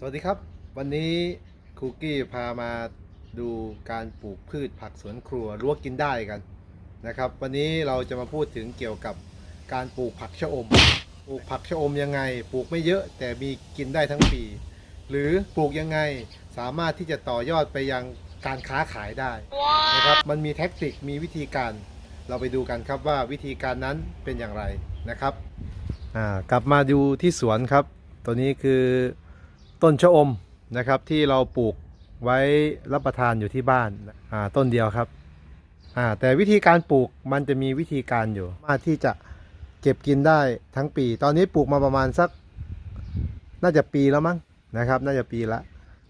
สวัสดีครับ วันนี้ครูกี้พามาดูการปลูกพืชผักสวนครัวรั้วกินได้กันนะครับ วันนี้เราจะมาพูดถึงเกี่ยวกับการปลูกผักชะอม ปลูกผักชะอมยังไง ปลูกไม่เยอะแต่มีกินได้ทั้งปี หรือปลูกยังไงสามารถที่จะต่อยอดไปยังการค้าขายได้นะครับ มันมีแท็กติกมีวิธีการ เราไปดูกันครับว่าวิธีการนั้นเป็นอย่างไรนะครับกลับมาดูที่สวนครับ ตัวนี้คือ ต้นชะอมนะครับที่เราปลูกไว้รับประทานอยู่ที่บ้านอ่าต้นเดียวครับอ่าแต่วิธีการปลูกมันจะมีวิธีการอยู่ มาที่จะเก็บกินได้ทั้งปี ตอนนี้ปลูกมาประมาณสัก น่าจะปีแล้วมั้งนะครับ น่าจะปีละ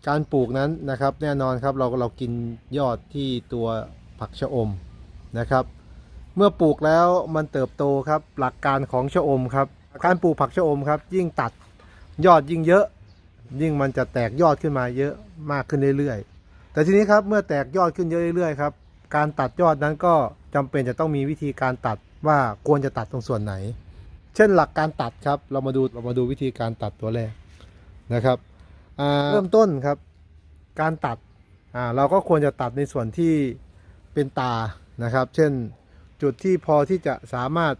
การปลูกนั้นนะครับ แน่นอนครับเราเรากินยอดที่ตัวผักชะอมนะครับ เมื่อปลูกแล้วมันเติบโตครับ หลักการของชะอมครับ การปลูกผักชะอมครับ ยิ่งตัดยอดยิ่งเยอะ ยิ่งมันจะแตกยอดขึ้นมาเยอะมากขึ้นเรื่อยๆ แต่ทีนี้ครับเมื่อแตกยอดขึ้นเยอะเรื่อยๆครับการตัดยอดนั้นก็จำเป็นจะต้องมีวิธีการตัดว่าควรจะตัดตรงส่วนไหน เช่นหลักการตัดครับ เรามาดูเรามาดูวิธีการตัดตัวแรกนะครับเริ่มต้นครับ การตัดอ่าเราก็ควรจะตัดในส่วนที่เป็นตานะครับ เช่นจุดที่พอที่จะสามารถ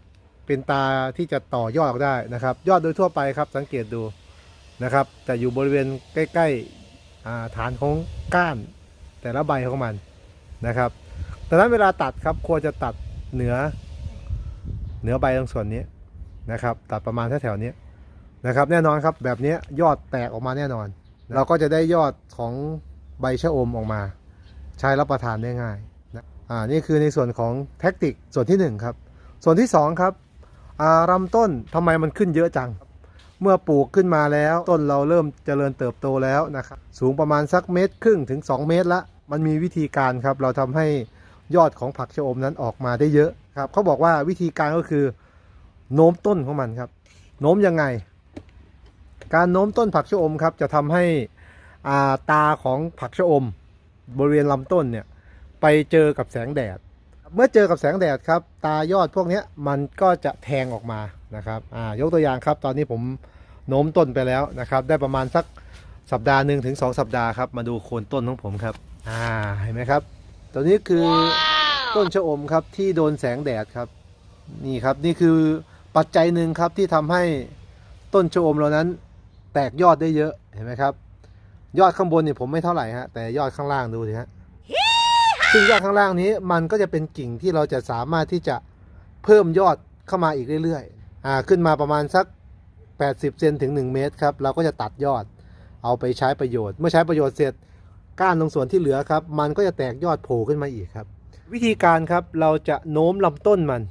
เป็นตาที่จะต่อยอดออกได้นะครับ ยอดโดยทั่วไปครับสังเกตดู นะครับ แต่อยู่บริเวณใกล้ๆฐานของก้านแต่ละใบของมันนะครับดังนั้นเวลาตัดครับควรจะตัดเหนือเหนือใบตรงส่วนนี้นะครับ ตัดประมาณแถวๆนี้นะครับ แน่นอนครับแบบนี้ยอดแตกออกมาแน่นอน เราก็จะได้ยอดของใบชะอมออกมา ใช้รับประทานได้ง่ายอ่านี่คือในส่วนของแท็กติกส่วนที่1ครับส่วนที่2ครับอ่าลำต้นทำไมมันขึ้นเยอะจัง เมื่อปลูกขึ้นมาแล้วต้นเราเริ่มเจริญเติบโตแล้วนะครับสูงประมาณสักเมตรครึ่งถึง 2 เมตรละ มันมีวิธีการครับเราทำให้ยอดของผักชะอมนั้นออกมาได้เยอะครับเขาบอกว่าวิธีการก็คือโน้มต้นของมันครับโน้มยังไง การโน้มต้นผักชะอมครับจะทำให้อาตาของผักชะอม บริเวณลำต้นเนี่ยไปเจอกับแสงแดด เมื่อเจอกับแสงแดดครับ ตายอดพวกนี้มันก็จะแทงออกมา นะครับอ่ายกตัวอย่างครับ ตอนนี้ผมโน้มต้นไปแล้วนะครับ ได้ประมาณสักสัปดาห์หนึ่งถึงสองสัปดาห์ครับ มาดูโคนต้นของผมครับอ่าเห็นไหมครับ ตัวนี้คือต้นชะอมครับที่โดนแสงแดดครับ นี่ครับนี่คือปัจจัยหนึ่งครับที่ทำให้ต้นชะอมเรานั้น แตกยอดได้เยอะเห็นไหมครับ ยอดข้างบนเนี่ยผมไม่เท่าไหร่ฮะแต่ยอดข้างล่างดูสิฮะซึ่งยอดข้างล่างนี้มันก็จะเป็นกิ่งที่เราจะสามารถที่จะเพิ่มยอดเข้ามาอีกเรื่อยๆ อ่าขึ้นมาประมาณสัก 80 เซนถึง 1 เมตรครับเราก็จะตัดยอดเอาไปใช้ประโยชน์ เมื่อใช้ประโยชน์เสร็จก้านตรงส่วนที่เหลือครับ มันก็จะแตกยอดโผล่ขึ้นมาอีกครับ วิธีการครับเราจะโน้มลำต้นมัน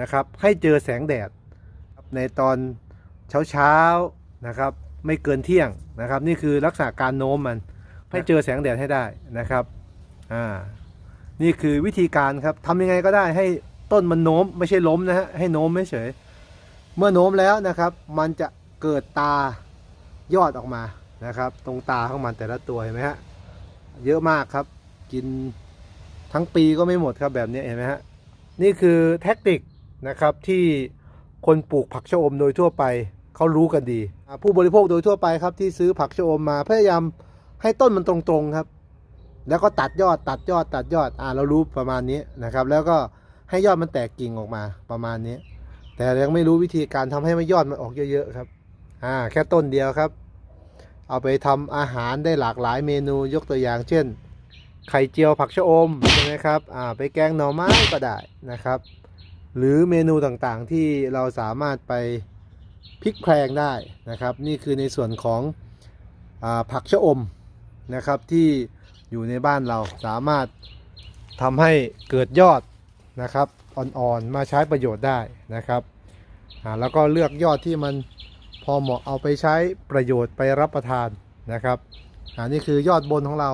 นะครับ ให้เจอแสงแดดในตอนเช้าๆนะครับไม่เกินเที่ยงนะครับ นี่คือลักษณะการโน้มมัน ให้เจอแสงแดดให้ได้นะครับอ่านี่คือวิธีการครับทำยังไงก็ได้ให้ต้นมันโน้มไม่ใช่ล้มนะฮะให้โน้มไม่เฉย เมื่อโน้มแล้วนะครับ มันจะเกิดตายอดออกมานะครับ ตรงตาของมันแต่ละตัวเห็นไหมฮะเยอะมากครับ กินทั้งปีก็ไม่หมดครับแบบนี้เห็นไหมฮะนี่คือแท็กติกนะครับที่คนปลูกผักชะอมโดยทั่วไปเขารู้กันดี ผู้บริโภคโดยทั่วไปครับที่ซื้อผักชะอมมาพยายามให้ต้นมันตรงๆครับ แล้วก็ตัดยอดตัดยอดตัดยอดอ่าเรารู้ประมาณนี้นะครับ แล้วก็ให้ยอดมันแตกกิ่งออกมาประมาณนี้ แต่ยังไม่รู้วิธีการทำให้มันยอดมันออกเยอะๆครับ อ่าแค่ต้นเดียวครับ เอาไปทำอาหารได้หลากหลายเมนูยกตัวอย่าง เช่น ไข่เจียวผักชะอมใช่ไหมครับ อ่าไปแกงหน่อไม้ก็ได้นะครับ หรือเมนูต่างๆที่เราสามารถไปพลิกแพลงได้นะครับ นี่คือในส่วนของอาผักชะอมนะครับที่อยู่ในบ้านเราสามารถทำให้เกิดยอด นะครับอ่อนๆมาใช้ประโยชน์ได้นะครับอ่าแล้วก็เลือกยอดที่มันพอเหมาะเอาไปใช้ประโยชน์ไปรับประทานนะครับอ่านี่คือยอดบนของเรา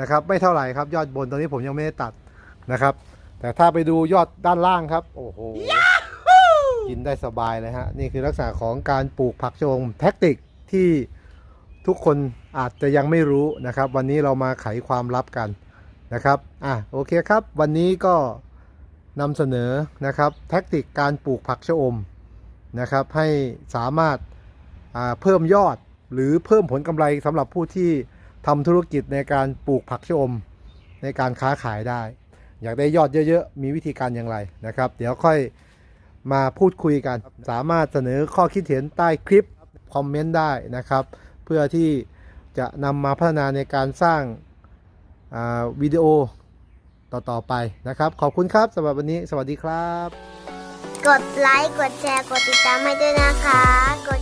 นะครับ ไม่เท่าไหร่ครับยอดบนตรงนี้ผมยังไม่ได้ตัดนะครับ แต่ถ้าไปดูยอดด้านล่างครับ โอ้โหกินได้สบายเลยฮะนี่คือลักษณะของการปลูกผักชะอมแท็กติกที่ทุกคนอาจจะยังไม่รู้นะครับ วันนี้เรามาไขความลับกันนะครับ อะ โอเคครับ วันนี้ก็ นำเสนอนะครับแท็กติกการปลูกผักชะอมนะครับให้สามารถาเพิ่มยอดหรือเพิ่มผลกำไรสำหรับผู้ที่ทำธุรกิจในการปลูกผักชะอม ในการค้าขายได้ อยากได้ยอดเยอะๆ มีวิธีการอย่างไรนะครับ เดี๋ยวค่อยมาพูดคุยกัน สามารถเสนอข้อคิดเห็นใต้คลิปคอมเมนต์ได้นะครับ เพื่อที่จะนำมาพัฒนาในการสร้างาวิดีโอ ต่อๆไปนะครับ ขอบคุณครับสำหรับวันนี้ สวัสดีครับ กดไลค์ กดแชร์ กดติดตามให้ด้วยนะคะ กด